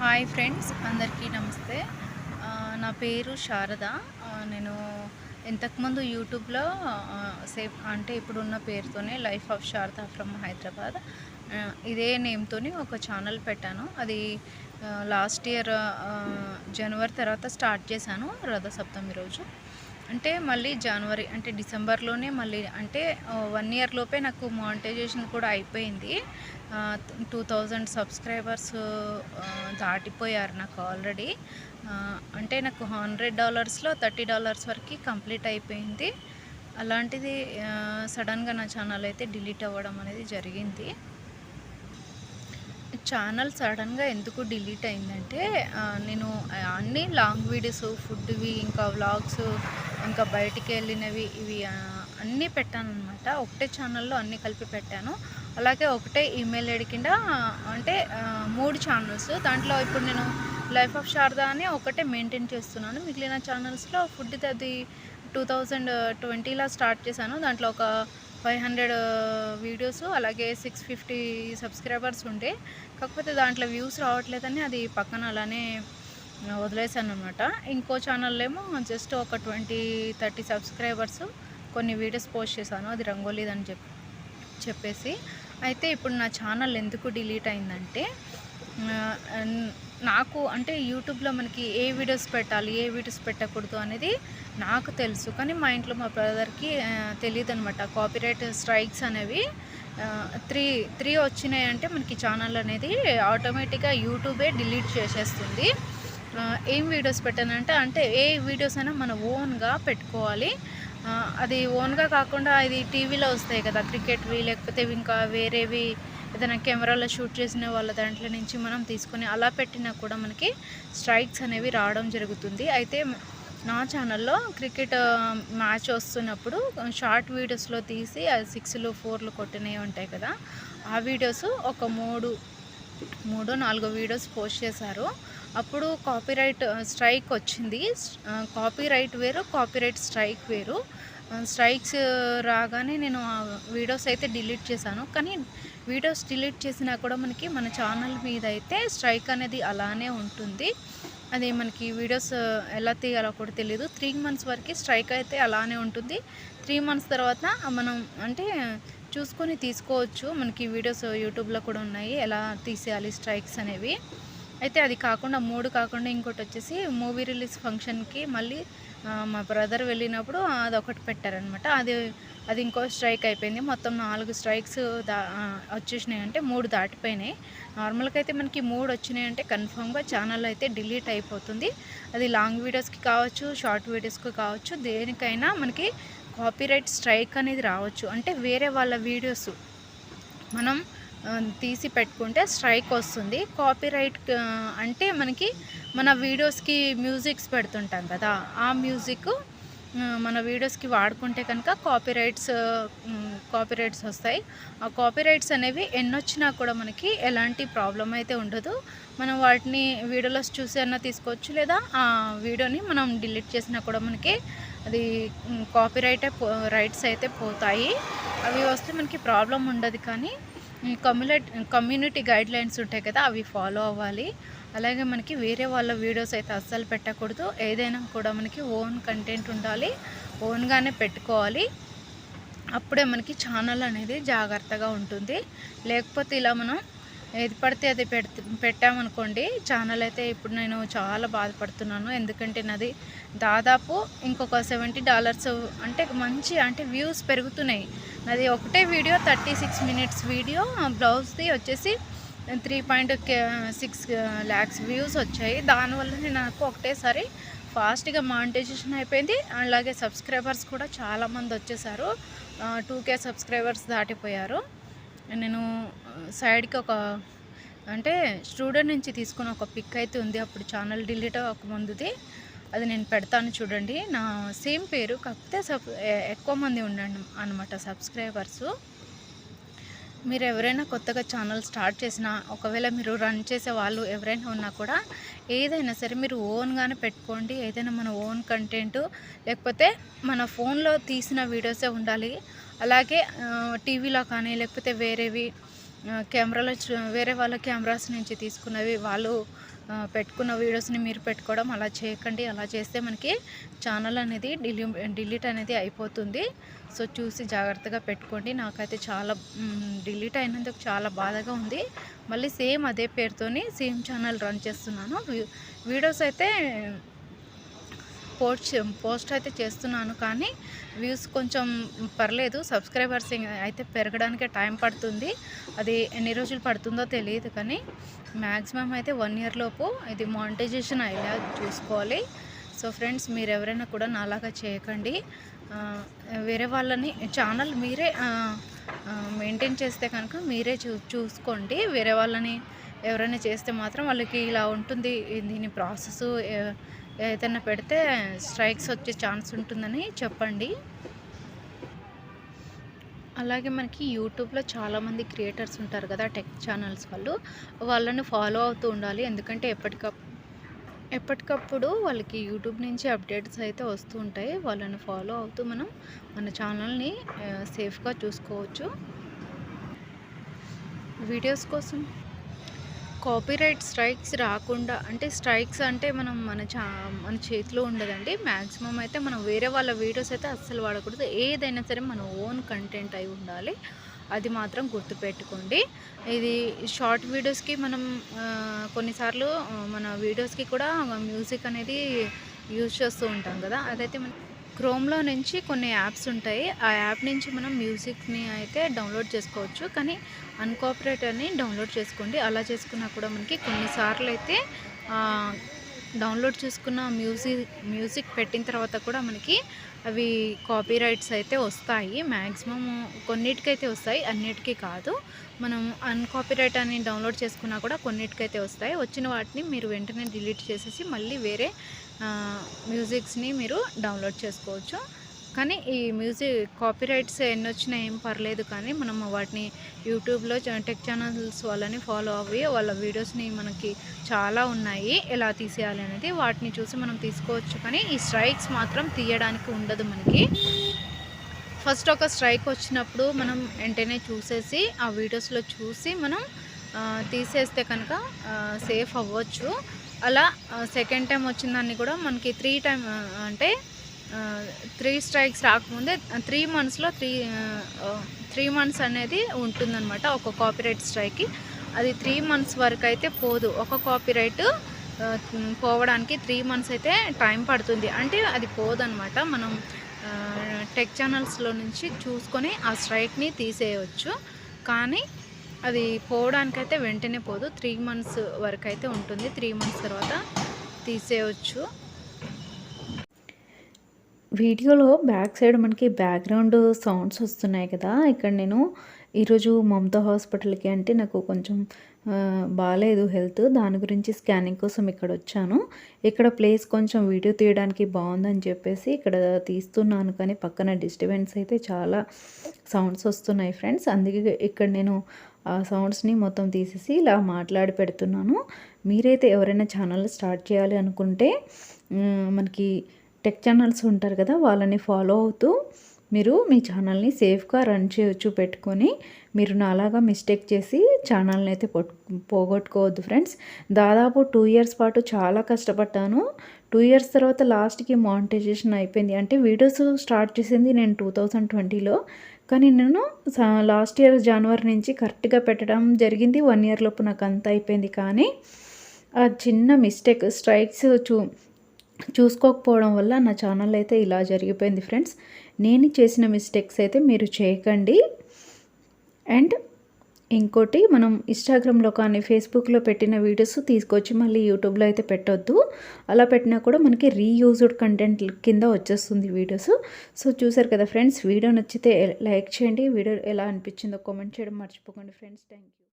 Hi friends అందరికీ నమస్తే. నా పేరు శారద. నేను ఇంతకుముందు యూట్యూబ్లో సేఫ్ అంటే ఇప్పుడున్న పేరుతోనే life of Sharada from Hyderabad ఇదే నేమ్తోని ఒక ఛానల్ పెట్టాను. అది లాస్ట్ ఇయర్ జనవరి తర్వాత స్టార్ట్ చేశాను రథసప్తమి రోజు. అంటే మళ్ళీ జనవరి అంటే డిసెంబర్లోనే మళ్ళీ అంటే వన్ ఇయర్ లోపే నాకు మానిటైజేషన్ కూడా అయిపోయింది. టూ థౌజండ్ సబ్స్క్రైబర్స్ దాటిపోయారు నాకు ఆల్రెడీ అంటే నాకు హండ్రెడ్ డాలర్స్లో థర్టీ డాలర్స్ వరకు కంప్లీట్ అయిపోయింది. అలాంటిది సడన్గా నా ఛానల్ అయితే డిలీట్ అవ్వడం అనేది జరిగింది. ఛానల్ సడన్గా ఎందుకు డిలీట్ అయిందంటే నేను అన్ని లాంగ్ వీడియోస్ ఫుడ్వి ఇంకా వ్లాగ్స్ ఇంకా బయటికి వెళ్ళినవి ఇవి అన్నీ పెట్టాను అనమాట ఒకటే ఛానల్లో అన్నీ కలిపి పెట్టాను. అలాగే ఒకటే ఈమెయిల్ ఐడి కింద అంటే మూడు ఛానల్స్. దాంట్లో ఇప్పుడు నేను లైఫ్ ఆఫ్ శారదా అని ఒకటే మెయింటైన్ చేస్తున్నాను. మిగిలిన ఛానల్స్లో ఫుడ్ అది టూ థౌజండ్ ట్వంటీలో స్టార్ట్ చేశాను. దాంట్లో ఒక ఫైవ్ హండ్రెడ్ వీడియోస్ అలాగే సిక్స్ ఫిఫ్టీ సబ్స్క్రైబర్స్ ఉండే. కాకపోతే దాంట్లో వ్యూస్ రావట్లేదని అది పక్కన అలానే వదిలేసాను అనమాట ఇంకో ఛానల్లో ఏమో జస్ట్ ఒక ట్వంటీ థర్టీ సబ్స్క్రైబర్స్ కొన్ని వీడియోస్ పోస్ట్ చేశాను. అది రంగోలీదని చెప్ చెప్పేసి. అయితే ఇప్పుడు నా ఛానల్ ఎందుకు డిలీట్ అయిందంటే నాకు అంటే యూట్యూబ్లో మనకి ఏ వీడియోస్ పెట్టాలి ఏ వీడియోస్ పెట్టకూడదు అనేది నాకు తెలుసు. కానీ మా ఇంట్లో మా బ్రదర్కి తెలియదు అనమాట కాపీరైట్ స్ట్రైక్స్ అనేవి త్రీ త్రీ వచ్చినాయి అంటే మనకి ఛానల్ అనేది ఆటోమేటిక్గా యూట్యూబే డిలీట్ చేసేస్తుంది. ఏం వీడియోస్ పెట్టానంటే అంటే ఏ వీడియోస్ అయినా మన ఓన్గా పెట్టుకోవాలి. అది ఓన్గా కాకుండా ఇది టీవీలో వస్తాయి కదా క్రికెట్వి లేకపోతే ఇంకా వేరేవి ఏదైనా కెమెరాలో షూట్ చేసిన వాళ్ళ దాంట్లో నుంచి మనం తీసుకొని అలా పెట్టినా కూడా మనకి స్ట్రైక్స్ అనేవి రావడం జరుగుతుంది. అయితే నా ఛానల్లో క్రికెట్ మ్యాచ్ వస్తున్నప్పుడు షార్ట్ వీడియోస్లో తీసి అది సిక్స్లు ఫోర్లు కొట్టినవి ఉంటాయి కదా ఆ వీడియోస్ ఒక మూడు మూడో నాలుగో వీడియోస్ పోస్ట్ చేశారు. అప్పుడు కాపీరైట్ స్ట్రైక్ వచ్చింది. కాపీరైట్ వేరు కాపీరైట్ స్ట్రైక్ వేరు. స్ట్రైక్స్ రాగానే నేను ఆ వీడియోస్ అయితే డిలీట్ చేశాను. కానీ వీడియోస్ డిలీట్ చేసినా కూడా మనకి మన ఛానల్ మీద అయితే స్ట్రైక్ అనేది అలానే ఉంటుంది. అది మనకి వీడియోస్ ఎలా తీయాలో కూడా తెలియదు త్రీ మంత్స్ వరకు స్ట్రైక్ అయితే అలానే ఉంటుంది. త్రీ మంత్స్ తర్వాత మనం అంటే చూసుకొని తీసుకోవచ్చు. మనకి వీడియోస్ యూట్యూబ్లో కూడా ఉన్నాయి. ఎలా తీసేయాలి స్ట్రైక్స్ అనేవి. అయితే అది కాకుండా మూడు కాకుండా ఇంకోటి వచ్చేసి మూవీ రిలీజ్ ఫంక్షన్కి మళ్ళీ మా బ్రదర్ వెళ్ళినప్పుడు అది ఒకటి పెట్టారనమాట అది అది ఇంకో స్ట్రైక్ అయిపోయింది. మొత్తం నాలుగు స్ట్రైక్స్ దా వచ్చేసినాయి. అంటే మూడు దాటిపోయినాయి. నార్మల్గా అయితే మనకి మూడు వచ్చినాయి అంటే కన్ఫామ్గా ఛానల్ అయితే డిలీట్ అయిపోతుంది. అది లాంగ్ వీడియోస్కి కావచ్చు షార్ట్ వీడియోస్కి కావచ్చు దేనికైనా మనకి కాపీరైట్ స్ట్రైక్ అనేది రావచ్చు. అంటే వేరే వాళ్ళ వీడియోస్ మనం తీసి పెట్టుకుంటే స్ట్రైక్ వస్తుంది. కాపీరైట్ రైట్ అంటే మనకి మన వీడియోస్కి మ్యూజిక్స్ పెడుతుంటాం కదా ఆ మ్యూజిక్ మన వీడియోస్కి వాడుకుంటే కనుక కాపీరైట్స్ కాపీరైట్స్ వస్తాయి. ఆ కాపీరైట్స్ అనేవి ఎన్నొచ్చినా కూడా మనకి ఎలాంటి ప్రాబ్లం అయితే ఉండదు. మనం వాటిని వీడియోలో చూసి అన్నా తీసుకోవచ్చు లేదా ఆ వీడియోని మనం డిలీట్ చేసినా కూడా మనకి అది కాపీరైట్ రైట్స్ అయితే పోతాయి. అవి వస్తే మనకి ప్రాబ్లం ఉండదు కానీ కమ్యూనిటీ కమ్యూనిటీ గైడ్లైన్స్ ఉంటాయి కదా అవి ఫాలో అవ్వాలి. అలాగే మనకి వేరే వాళ్ళ వీడియోస్ అయితే అస్సలు పెట్టకూడదు. ఏదైనా కూడా మనకి ఓన్ కంటెంట్ ఉండాలి ఓన్గానే పెట్టుకోవాలి. అప్పుడే మనకి ఛానల్ అనేది జాగ్రత్తగా ఉంటుంది. లేకపోతే ఇలా మనం ఏది పడితే అది పెడితే పెట్టామనుకోండి ఛానల్ అయితే ఇప్పుడు నేను చాలా బాధపడుతున్నాను. ఎందుకంటే నాది దాదాపు ఇంకొక సెవెంటీ డాలర్స్ అంటే మంచి అంటే వ్యూస్ పెరుగుతున్నాయి. నాది ఒకటే video thirty six minutes video. బ్లౌజ్ది వచ్చేసి three point six lakhs views వచ్చాయి. దానివల్ల నాకు ఒకటేసారి ఫాస్ట్గా మానిటైజేషన్ అయిపోయింది. అలాగే సబ్స్క్రైబర్స్ కూడా చాలామంది వచ్చేసారు. టూ కే సబ్స్క్రైబర్స్ దాటిపోయారు. నేను సైడ్కి ఒక అంటే స్టూడెంట్ నుంచి తీసుకున్న ఒక పిక్ అయితే ఉంది. అప్పుడు ఛానల్ డిలీట్ అవ్వకముందుది అది నేను పెడతాను చూడండి. నా సేమ్ పేరు కాకపోతే సబ్ ఎక్కువ మంది ఉండండి అనమాట సబ్స్క్రైబర్స్ మీరు ఎవరైనా కొత్తగా ఛానల్ స్టార్ట్ చేసినా ఒకవేళ మీరు రన్ చేసే వాళ్ళు ఎవరైనా ఉన్నా కూడా ఏదైనా సరే మీరు ఓన్గానే పెట్టుకోండి. ఏదైనా మన ఓన్ కంటెంట్ లేకపోతే మన ఫోన్లో తీసిన వీడియోసే ఉండాలి. అలాగే టీవీలో కానీ లేకపోతే వేరేవి కెమెరాలో వేరే వాళ్ళ కెమెరాస్ నుంచి తీసుకున్నవి వాళ్ళు పెట్టుకున్న వీడియోస్ని మీరు పెట్టుకోవడం అలా చేయకండి. అలా చేస్తే మనకి ఛానల్ అనేది డిలీ డిలీట్ అనేది అయిపోతుంది. సో చూసి జాగ్రత్తగా పెట్టుకోండి. నాకైతే చాలా డిలీట్ అయినందుకు చాలా బాధగా ఉంది. మళ్ళీ సేమ్ అదే పేరుతోని సేమ్ ఛానల్ రన్ చేస్తున్నాను. వీడియోస్ అయితే పోస్ట్ చే- పోస్ట్ అయితే చేస్తున్నాను కానీ వ్యూస్ కొంచెం పర్లేదు. సబ్స్క్రైబర్స్ అయితే పెరగడానికి టైం పడుతుంది. అది ఎన్ని రోజులు పడుతుందో తెలియదు కానీ మ్యాక్సిమం అయితే వన్ ఇయర్ లోపు ఇది మానిటైజేషన్ అయ్యేలా చూసుకోవాలి. సో ఫ్రెండ్స్ మీరు ఎవరైనా కూడా నాలాగా చేయకండి. వేరే వాళ్ళని ఛానల్ మీరే మెయింటైన్ చేస్తే కనుక మీరే చూ చూసుకోండి. వేరే వాళ్ళని ఎవరైనా చేస్తే మాత్రం వాళ్ళకి ఇలా ఉంటుంది దీని ప్రాసెస్ ఏదైనా పెడితే స్ట్రైక్స్ వచ్చే ఛాన్స్ ఉంటుందని చెప్పండి. అలాగే మనకి యూట్యూబ్లో చాలామంది క్రియేటర్స్ ఉంటారు కదా టెక్ ఛానల్స్ వాళ్ళు. వాళ్ళని ఫాలో అవుతూ ఉండాలి. ఎందుకంటే ఎప్పటికప్పుడు ఎప్పటికప్పుడు వాళ్ళకి యూట్యూబ్ నుంచి అప్డేట్స్ అయితే వస్తూ ఉంటాయి. వాళ్ళని ఫాలో అవుతూ మనం మన ఛానల్ని సేఫ్గా చూసుకోవచ్చు. వీడియోస్ కోసం కాపీరైట్ స్ట్రైక్స్ రాకుండా అంటే స్ట్రైక్స్ అంటే మనం మన చా మన చేతిలో ఉండదండి. మ్యాక్సిమం అయితే మనం వేరే వాళ్ళ వీడియోస్ అయితే అస్సలు వాడకూడదు. ఏదైనా సరే మన ఓన్ కంటెంట్ అయి ఉండాలి. అది మాత్రం గుర్తుపెట్టుకోండి. ఇది షార్ట్ వీడియోస్కి మనం కొన్నిసార్లు మన వీడియోస్కి కూడా మ్యూజిక్ అనేది యూజ్ చేస్తూ ఉంటాం కదా. అదైతే మన క్రోమ్లో నుంచి కొన్ని యాప్స్ ఉంటాయి. ఆ యాప్ నుంచి మనం మ్యూజిక్ని అయితే డౌన్లోడ్ చేసుకోవచ్చు. కానీ అన్కాపరేట్ అని డౌన్లోడ్ చేసుకోండి. అలా చేసుకున్నా కూడా మనకి కొన్నిసార్లు అయితే డౌన్లోడ్ చేసుకున్న మ్యూజిక్ మ్యూజిక్ పెట్టిన తర్వాత కూడా మనకి అవి కాపీరైట్స్ అయితే వస్తాయి. మ్యాక్సిమం కొన్నిటికైతే వస్తాయి అన్నిటికీ కాదు. మనం అన్కాపీరైట్ అని డౌన్లోడ్ చేసుకున్నా కూడా కొన్నిటికైతే వస్తాయి. వచ్చిన వాటిని మీరు వెంటనే డిలీట్ చేసేసి మళ్ళీ వేరే మ్యూజిక్స్ని మీరు డౌన్లోడ్ చేసుకోవచ్చు. కానీ ఈ మ్యూజిక్ కాపీరైట్స్ ఎన్ని వచ్చినా ఏం పర్లేదు కానీ మనం వాటిని యూట్యూబ్లో టెక్ ఛానల్స్ వాళ్ళని ఫాలో అవి వాళ్ళ వీడియోస్ని మనకి చాలా ఉన్నాయి. ఎలా తీసేయాలి అనేది వాటిని చూసి మనం తీసుకోవచ్చు కానీ ఈ స్ట్రైక్స్ మాత్రం తీయడానికి ఉండదు మనకి. ఫస్ట్ ఒక స్ట్రైక్ వచ్చినప్పుడు మనం వెంటనే చూసేసి ఆ వీడియోస్లో చూసి మనం తీసేస్తే కనుక సేఫ్ అవ్వచ్చు. అలా సెకండ్ టైం వచ్చిన దాన్ని కూడా మనకి త్రీ టైం అంటే త్రీ స్ట్రైక్స్ రాకముందే త్రీ మంత్స్లో త్రీ త్రీ మంత్స్ అనేది ఉంటుందన్నమాట ఒక కాపీరైట్ స్ట్రైక్కి అది త్రీ మంత్స్ వరకు అయితే పోదు. ఒక కాపీరైట్ పోవడానికి త్రీ మంత్స్ అయితే టైం పడుతుంది. అంటే అది పోదన్నమాట. మనం టెక్ ఛానల్స్లో నుంచి చూసుకొని ఆ స్ట్రైక్ని తీసేయవచ్చు కానీ అది పోవడానికైతే వెంటనే పోదు. త్రీ మంత్స్ వరకు అయితే ఉంటుంది. త్రీ మంత్స్ తర్వాత తీసేయవచ్చు వీడియోలో బ్యాక్ సైడ్ మనకి బ్యాక్గ్రౌండ్ సౌండ్స్ వస్తున్నాయి కదా. ఇక్కడ నేను ఈరోజు మమతా హాస్పిటల్కి అంటే నాకు కొంచెం బాగాలేదు హెల్త్. దాని గురించి స్కానింగ్ కోసం ఇక్కడ వచ్చాను. ఇక్కడ ప్లేస్ కొంచెం వీడియో తీయడానికి బాగుందని చెప్పేసి ఇక్కడ తీస్తున్నాను. కానీ పక్కన డిస్టర్బెన్స్ అయితే చాలా సౌండ్స్ వస్తున్నాయి ఫ్రెండ్స్. అందుకే ఇక్కడ నేను ఆ సౌండ్స్ని మొత్తం తీసేసి ఇలా మాట్లాడి పెడుతున్నాను. మీరైతే ఎవరైనా ఛానల్ స్టార్ట్ చేయాలి అనుకుంటే మనకి టెక్ ఛానల్స్ ఉంటారు కదా వాళ్ళని ఫాలో అవుతూ మీరు మీ ఛానల్ని సేఫ్గా రన్ చేయొచ్చు పెట్టుకొని మీరు నాలాగా మిస్టేక్ చేసి ఛానల్ని అయితే పోగొట్టుకోవద్దు ఫ్రెండ్స్. దాదాపు టూ ఇయర్స్ పాటు చాలా కష్టపడ్డాను. టూ ఇయర్స్ తర్వాత లాస్ట్కి మానిటైజేషన్ అయిపోయింది. అంటే వీడియోస్ స్టార్ట్ చేసింది నేను టూ థౌజండ్ ట్వంటీలో. కానీ నేను లాస్ట్ ఇయర్ జనవరి నుంచి కరెక్ట్గా పెట్టడం జరిగింది. వన్ ఇయర్ లోపు నాకు అంతా అయిపోయింది. కానీ ఆ చిన్న మిస్టేక్ స్ట్రైక్స్ చూ చూసుకోకపోవడం వల్ల నా ఛానల్ అయితే ఇలా జరిగిపోయింది ఫ్రెండ్స్. నేను చేసిన మిస్టేక్స్ అయితే మీరు చేయకండి. అండ్ ఇంకోటి మనం ఇన్స్టాగ్రామ్లో కానీ ఫేస్బుక్లో పెట్టిన వీడియోస్ తీసుకొచ్చి మళ్ళీ యూట్యూబ్లో అయితే పెట్టొద్దు. అలా పెట్టినా కూడా మనకి రీయూజ్డ్ కంటెంట్ కింద వచ్చేస్తుంది వీడియోస్. సో చూసారు కదా ఫ్రెండ్స్ వీడియో నచ్చితే లైక్ చేయండి. వీడియో ఎలా అనిపించిందో కామెంట్ చేయడం మర్చిపోకండి ఫ్రెండ్స్. Thank you